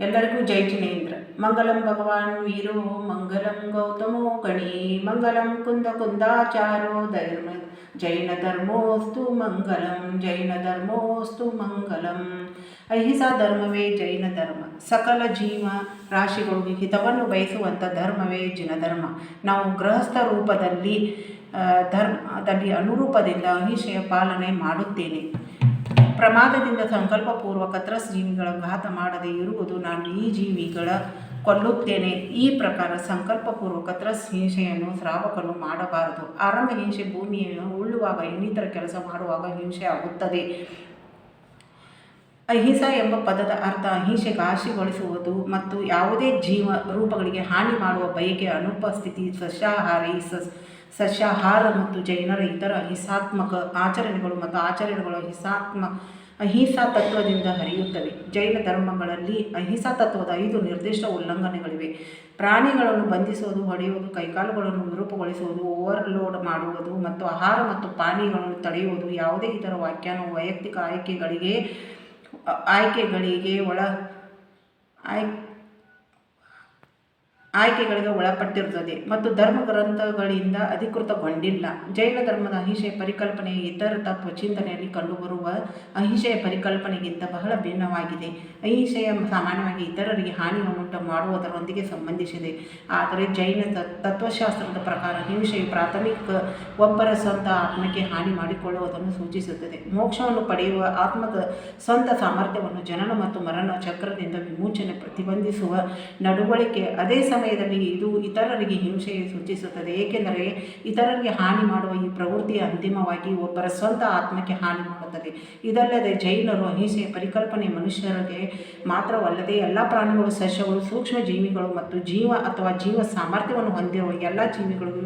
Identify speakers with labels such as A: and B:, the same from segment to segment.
A: ಎಲ್ಲರಿಗೂ ಜೈ ಜಿನೇಂದ್ರ. ಮಂಗಲಂ ಭಗವಾನ್ ವೀರೋ, ಮಂಗಲಂ ಗೌತಮೋ ಗಣಿ, ಮಂಗಲಂ ಕುಂದ ಕುಂದಾಚಾರೋ ಧರ್ಮ ಜೈನ ಧರ್ಮೋಸ್ತು ಮಂಗಲಂ, ಜೈನ ಧರ್ಮೋಸ್ತು ಮಂಗಲಂ. ಅಹಿಂಸಾ ಧರ್ಮವೇ ಜೈನ ಧರ್ಮ. ಸಕಲ ಜೀವ ರಾಶಿಗಳಿಗೆ ಹಿತವನ್ನು ಬಯಸುವಂಥ ಧರ್ಮವೇ ಜಿನ ಧರ್ಮ. ನಾವು ಗೃಹಸ್ಥ ರೂಪದಲ್ಲಿ ಧರ್ಮದಲ್ಲಿ ಅನುರೂಪದಿಂದ ಅಹಿಂಸೆಯ ಪಾಲನೆ ಮಾಡುತ್ತೇನೆ. ಪ್ರಮಾದದಿಂದ ಸಂಕಲ್ಪಪೂರ್ವಕ ತ್ರಸ್ ಜೀವಿಗಳ ಘಾತ ಮಾಡದೇ ಇರುವುದು ನಾನು ಈ ಜೀವಿಗಳ ಕೊಲ್ಲುತ್ತೇನೆ. ಈ ಪ್ರಕಾರ ಸಂಕಲ್ಪಪೂರ್ವಕ ತ್ರಸ್ ಹಿಂಸೆಯನ್ನು ಶ್ರಾವಕನು ಮಾಡಬಾರದು. ಆರಂಭ ಹಿಂಸೆ ಭೂಮಿಯನ್ನು ಉಳ್ಳುವಾಗ ಇನ್ನಿತರ ಕೆಲಸ ಮಾಡುವಾಗ ಹಿಂಸೆ ಆಗುತ್ತದೆ. ಅಹಿಂಸಾ ಎಂಬ ಪದದ ಅರ್ಥ ಅಹಿಂಸೆ ಕಾಶಿಗೊಳಿಸುವುದು ಮತ್ತು ಯಾವುದೇ ಜೀವ ರೂಪಗಳಿಗೆ ಹಾನಿ ಮಾಡುವ ಬಯಕೆ ಅನುಪಸ್ಥಿತಿ ಸಸ್ಯಾಹಾರಿ ಸಸ್ ಸಸ್ಯಾಹಾರ ಮತ್ತು ಜೈನರ ಇತರ ಹಿಂಸಾತ್ಮಕ ಆಚರಣೆಗಳು ಮತ್ತು ಆಚರಣೆಗಳು ಹಿಂಸಾತ್ಮ ಅಹಿಂಸಾ ತತ್ವದಿಂದ ಹರಿಯುತ್ತವೆ. ಜೈನ ಧರ್ಮಗಳಲ್ಲಿ ಅಹಿಂಸಾ ತತ್ವದ ಐದು ನಿರ್ದಿಷ್ಟ ಉಲ್ಲಂಘನೆಗಳಿವೆ. ಪ್ರಾಣಿಗಳನ್ನು ಬಂಧಿಸುವುದು, ಹೊಡೆಯುವುದು, ಕೈಕಾಲುಗಳನ್ನು ವಿರೂಪಗೊಳಿಸುವುದು, ಓವರ್ಲೋಡ್ ಮಾಡುವುದು ಮತ್ತು ಆಹಾರ ಮತ್ತು ಪಾನೀಯಗಳನ್ನು ತಡೆಯುವುದು ಯಾವುದೇ ಇತರ ವ್ಯಾಖ್ಯಾನವು ವೈಯಕ್ತಿಕ ಆಯ್ಕೆಗಳಿಗೆ ಆಯ್ಕೆಗಳಿಗೆ ಒಳ ಆಯ್ ಆಯ್ಕೆಗಳಿಗೆ ಒಳಪಟ್ಟಿರುತ್ತದೆ ಮತ್ತು ಧರ್ಮ ಗ್ರಂಥಗಳಿಂದ ಅಧಿಕೃತಗೊಂಡಿಲ್ಲ. ಜೈನ ಧರ್ಮದ ಅಹಿಂಸೆಯ ಪರಿಕಲ್ಪನೆ ಇತರ ತತ್ವ ಚಿಂತನೆಯಲ್ಲಿ ಕಂಡುಬರುವ ಅಹಿಂಸೆಯ ಪರಿಕಲ್ಪನೆಗಿಂತ ಬಹಳ ಭಿನ್ನವಾಗಿದೆ. ಅಹಿಂಸೆಯ ಸಾಮಾನ್ಯವಾಗಿ ಇತರರಿಗೆ ಹಾನಿಯನ್ನುಂಟು ಮಾಡುವುದರೊಂದಿಗೆ ಸಂಬಂಧಿಸಿದೆ. ಆದರೆ ಜೈನ ತತ್ವಶಾಸ್ತ್ರದ ಪ್ರಕಾರ ಹಿಂಸೆಯು ಪ್ರಾಥಮಿಕ ಒಬ್ಬರ ಸ್ವಂತ ಆತ್ಮಕ್ಕೆ ಹಾನಿ ಮಾಡಿಕೊಳ್ಳುವುದನ್ನು ಸೂಚಿಸುತ್ತದೆ. ಮೋಕ್ಷವನ್ನು ಪಡೆಯುವ ಆತ್ಮದ ಸ್ವಂತ ಸಾಮರ್ಥ್ಯವನ್ನು ಜನನ ಮತ್ತು ಮರಣ ಚಕ್ರದಿಂದ ವಿಮೋಚನೆ ಪ್ರತಿಬಂಧಿಸುವ ನಡವಳಿಕೆ ಅದೇ ಸಮಯದಲ್ಲಿ ಇದು ಇತರರಿಗೆ ಹಿಂಸೆ ಸೂಚಿಸುತ್ತದೆ ಏಕೆಂದರೆ ಇತರರಿಗೆ ಹಾನಿ ಮಾಡುವ ಈ ಪ್ರವೃತ್ತಿ ಅಂತಿಮವಾಗಿ ಒಬ್ಬರ ಸ್ವಂತ ಆತ್ಮಕ್ಕೆ ಹಾನಿ ಮಾಡುತ್ತದೆ. ಇದಲ್ಲದೆ ಜೈನರು ಅಹಿಂಸೆಯ ಪರಿಕಲ್ಪನೆ ಮನುಷ್ಯರಿಗೆ ಮಾತ್ರವಲ್ಲದೆ ಎಲ್ಲ ಪ್ರಾಣಿಗಳು, ಸಸ್ಯಗಳು ಸೂಕ್ಷ್ಮ ಜೀವಿಗಳು ಮತ್ತು ಜೀವ ಅಥವಾ ಜೀವ ಸಾಮರ್ಥ್ಯವನ್ನು ಹೊಂದಿರುವ ಎಲ್ಲ ಜೀವಿಗಳಿಗೂ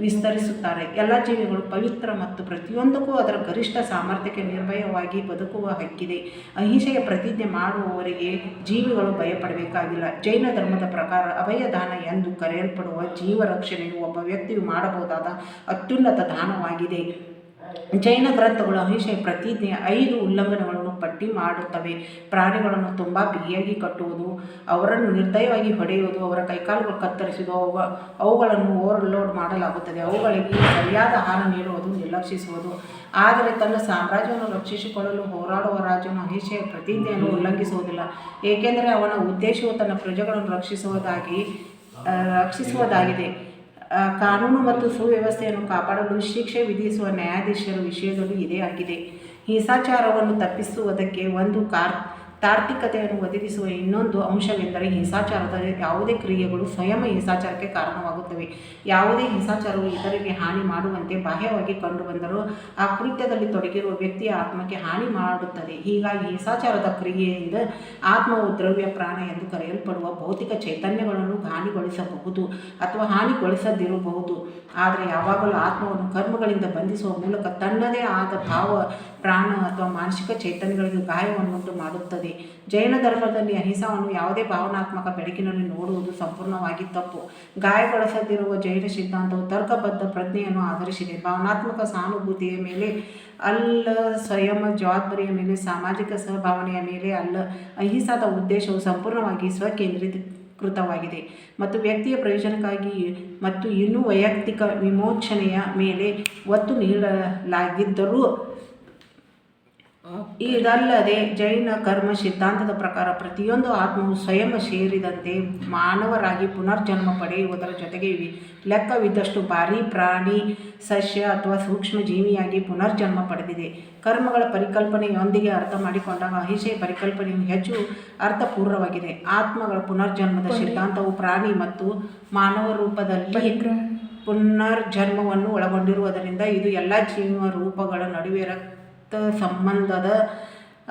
A: ವಿಸ್ತರಿಸುತ್ತಾರೆ. ಎಲ್ಲ ಜೀವಿಗಳು ಪವಿತ್ರ ಮತ್ತು ಪ್ರತಿಯೊಂದಕ್ಕೂ ಅದರ ಗರಿಷ್ಠ ಸಾಮರ್ಥ್ಯಕ್ಕೆ ನಿರ್ಭಯವಾಗಿ ಬದುಕುವ ಹಕ್ಕಿದೆ. ಅಹಿಂಸೆಯ ಪ್ರತಿಜ್ಞೆ ಮಾಡುವವರಿಗೆ ಜೀವಿಗಳು ಭಯಪಡಬೇಕಾಗಿಲ್ಲ. ಜೈನ ಧರ್ಮದ ಪ್ರಕಾರ ಅಭಯದಾನ ಎಂದು ಕರೆಯಲ್ಪಡುವ ಜೀವ ರಕ್ಷಣೆಯು ಒಬ್ಬ ವ್ಯಕ್ತಿಯು ಮಾಡಬಹುದಾದ ಅತ್ಯುನ್ನತ ದಾನವಾಗಿದೆ. ಜೈನ ಗ್ರಂಥಗಳು ಅಹಿಂಸೆಯ ಪ್ರತಿಜ್ಞೆ ಐದು ಉಲ್ಲಂಘನೆಗಳನ್ನು ಪಟ್ಟಿ ಮಾಡುತ್ತವೆ. ಪ್ರಾಣಿಗಳನ್ನು ತುಂಬ ಬಿಗಿಯಾಗಿ ಕಟ್ಟುವುದು, ಅವರನ್ನು ನಿರ್ದಯವಾಗಿ ಹೊಡೆಯುವುದು, ಅವರ ಕೈಕಾಲುಗಳು ಕತ್ತರಿಸುವುದು, ಅವು ಅವುಗಳನ್ನು ಓವರ್ಲೋಡ್ ಮಾಡಲಾಗುತ್ತದೆ. ಅವುಗಳಿಗೆ ಸರಿಯಾದ ಆಹಾರ ನೀಡುವುದು, ನಿರ್ಲಕ್ಷಿಸುವುದು. ಆದರೆ ತನ್ನ ಸಾಮ್ರಾಜ್ಯವನ್ನು ರಕ್ಷಿಸಿಕೊಳ್ಳಲು ಹೋರಾಡುವ ರಾಜನು ಅಹಿಂಸೆಯ ಪ್ರತಿಜ್ಞೆಯನ್ನು ಉಲ್ಲಂಘಿಸುವುದಿಲ್ಲ. ಏಕೆಂದರೆ ಅವನ ಉದ್ದೇಶವು ತನ್ನ ಪ್ರಜೆಗಳನ್ನು ರಕ್ಷಿಸುವುದಾಗಿ ರಕ್ಷಿಸುವುದಾಗಿದೆ. ಕಾನೂನು ಮತ್ತು ಸುವ್ಯವಸ್ಥೆಯನ್ನು ಕಾಪಾಡಲು ಶಿಕ್ಷೆ ವಿಧಿಸುವ ನ್ಯಾಯಾಧೀಶರ ವಿಷಯದಲ್ಲೂ ಇದೇ ಆಗಿದೆ. ಹಿಂಸಾಚಾರವನ್ನು ತಪ್ಪಿಸುವುದಕ್ಕೆ ಒಂದು ಕಾರ್ ತಾರ್ಕಿಕತೆಯನ್ನು ಒದಗಿಸುವ ಇನ್ನೊಂದು ಅಂಶವೆಂದರೆ ಹಿಂಸಾಚಾರದ ಯಾವುದೇ ಕ್ರಿಯೆಗಳು ಸ್ವಯಂ ಹಿಂಸಾಚಾರಕ್ಕೆ ಕಾರಣವಾಗುತ್ತವೆ. ಯಾವುದೇ ಹಿಂಸಾಚಾರವು ಇತರರಿಗೆ ಹಾನಿ ಮಾಡುವಂತೆ ಬಾಹ್ಯವಾಗಿ ಕಂಡುಬಂದರೂ ಆ ಕೃತ್ಯದಲ್ಲಿ ತೊಡಗಿರುವ ವ್ಯಕ್ತಿಯ ಆತ್ಮಕ್ಕೆ ಹಾನಿ ಮಾಡುತ್ತದೆ. ಹೀಗಾಗಿ ಹಿಂಸಾಚಾರದ ಕ್ರಿಯೆಯಿಂದ ಆತ್ಮವು ದ್ರವ್ಯ, ಪ್ರಾಣ ಎಂದು ಕರೆಯಲ್ಪಡುವ ಭೌತಿಕ ಚೈತನ್ಯಗಳನ್ನು ಹಾನಿಗೊಳಿಸಬಹುದು ಅಥವಾ ಹಾನಿಗೊಳಿಸದಿರಬಹುದು. ಆದರೆ ಯಾವಾಗಲೂ ಆತ್ಮವನ್ನು ಕರ್ಮಗಳಿಂದ ಬಂಧಿಸುವ ಮೂಲಕ ತನ್ನದೇ ಆದ ಭಾವ ಪ್ರಾಣ ಅಥವಾ ಮಾನಸಿಕ ಚೈತನ್ಯಗಳಿಗೆ ಗಾಯವನ್ನುಂಟು ಮಾಡುತ್ತದೆ. ಜೈನ ಧರ್ಮದಲ್ಲಿ ಅಹಿಂಸಾವನ್ನು ಯಾವುದೇ ಭಾವನಾತ್ಮಕ ಬೆಳಕಿನಲ್ಲಿ ನೋಡುವುದು ಸಂಪೂರ್ಣವಾಗಿ ತಪ್ಪು. ಗಾಯಗೊಳಿಸದಿರುವ ಜೈನ ಸಿದ್ಧಾಂತವು ತರ್ಕಬದ್ಧ ಪ್ರಜ್ಞೆಯನ್ನು ಆಧರಿಸಿದೆ. ಭಾವನಾತ್ಮಕ ಸಹಾನುಭೂತಿಯ ಮೇಲೆ ಅಲ್ಲ, ಸ್ವಯಂ ಜವಾಬ್ದಾರಿಯ ಮೇಲೆ, ಸಾಮಾಜಿಕ ಸಹಭಾವನೆಯ ಮೇಲೆ ಅಲ್ಲ, ಅಹಿಂಸಾದ ಉದ್ದೇಶವು ಸಂಪೂರ್ಣವಾಗಿ ಸ್ವಕೇಂದ್ರಿತ ಕೃತವಾಗಿದೆ ಮತ್ತು ವ್ಯಕ್ತಿಯ ಪ್ರಯೋಜನಕ್ಕಾಗಿ ಮತ್ತು ಇನ್ನೂ ವೈಯಕ್ತಿಕ ವಿಮೋಚನೆಯ ಮೇಲೆ ಒತ್ತು ನೀಡಲಾಗಿದ್ದರೂ ಇದಲ್ಲದೆ ಜೈನ ಕರ್ಮ ಸಿದ್ಧಾಂತದ ಪ್ರಕಾರ ಪ್ರತಿಯೊಂದು ಆತ್ಮವು ಸ್ವಯಂ ಸೇರಿದಂತೆ ಮಾನವರಾಗಿ ಪುನರ್ಜನ್ಮ ಪಡೆಯುವುದರ ಜೊತೆಗೆ ಇವೆ ಲೆಕ್ಕವಿದ್ದಷ್ಟು ಭಾರಿ ಪ್ರಾಣಿ ಸಸ್ಯ ಅಥವಾ ಸೂಕ್ಷ್ಮ ಜೀವಿಯಾಗಿ ಪುನರ್ಜನ್ಮ ಪಡೆದಿದೆ. ಕರ್ಮಗಳ ಪರಿಕಲ್ಪನೆಯೊಂದಿಗೆ ಅರ್ಥ ಮಾಡಿಕೊಂಡಾಗ ಅಹಿಂಸೆಯ ಪರಿಕಲ್ಪನೆಯು ಹೆಚ್ಚು ಅರ್ಥಪೂರ್ಣವಾಗಿದೆ. ಆತ್ಮಗಳ ಪುನರ್ಜನ್ಮದ ಸಿದ್ಧಾಂತವು ಪ್ರಾಣಿ ಮತ್ತು ಮಾನವ ರೂಪದಲ್ಲಿ ಪುನರ್ಜನ್ಮವನ್ನು ಒಳಗೊಂಡಿರುವುದರಿಂದ ಇದು ಎಲ್ಲ ಜೀವ ರೂಪಗಳ ನಡುವೆ ಸಂಬಂಧದ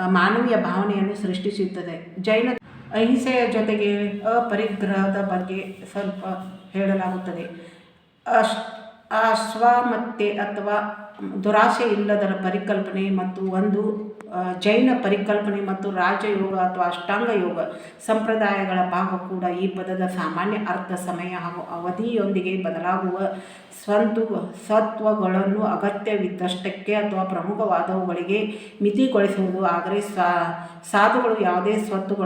A: ಮಾನವೀಯ ಭಾವನೆಯನ್ನು ಸೃಷ್ಟಿಸುತ್ತದೆ. ಜೈನ ಅಹಿಂಸೆಯ ಜೊತೆಗೆ ಅಪರಿಗ್ರಹದ ಬಗ್ಗೆ ಸ್ವಲ್ಪ ಹೇಳಲಾಗುತ್ತದೆ. ಅಶ್ ಅಶ್ವಾಮತ್ತೆ ಅಥವಾ ದುರಾಸೆ ಇಲ್ಲದರ ಪರಿಕಲ್ಪನೆ ಮತ್ತು ಒಂದು ಜೈನ ಪರಿಕಲ್ಪನೆ ಮತ್ತು ರಾಜಯೋಗ ಅಥವಾ ಅಷ್ಟಾಂಗ ಯೋಗ ಸಂಪ್ರದಾಯಗಳ ಭಾಗ ಕೂಡ ಈ ಪದದ ಸಾಮಾನ್ಯ ಅರ್ಥ, ಸಮಯ ಹಾಗೂ ಅವಧಿಯೊಂದಿಗೆ ಬದಲಾಗುವ ಸ್ವಂತು, ಸತ್ವಗಳನ್ನು ಅಗತ್ಯವಿದ್ದಷ್ಟಕ್ಕೆ ಅಥವಾ ಪ್ರಮುಖವಾದವುಗಳಿಗೆ ಮಿತಿಗೊಳಿಸುವುದು. ಆದರೆ ಸಾಧುಗಳು ಯಾವುದೇ ಸ್ವತ್ತುಗಳು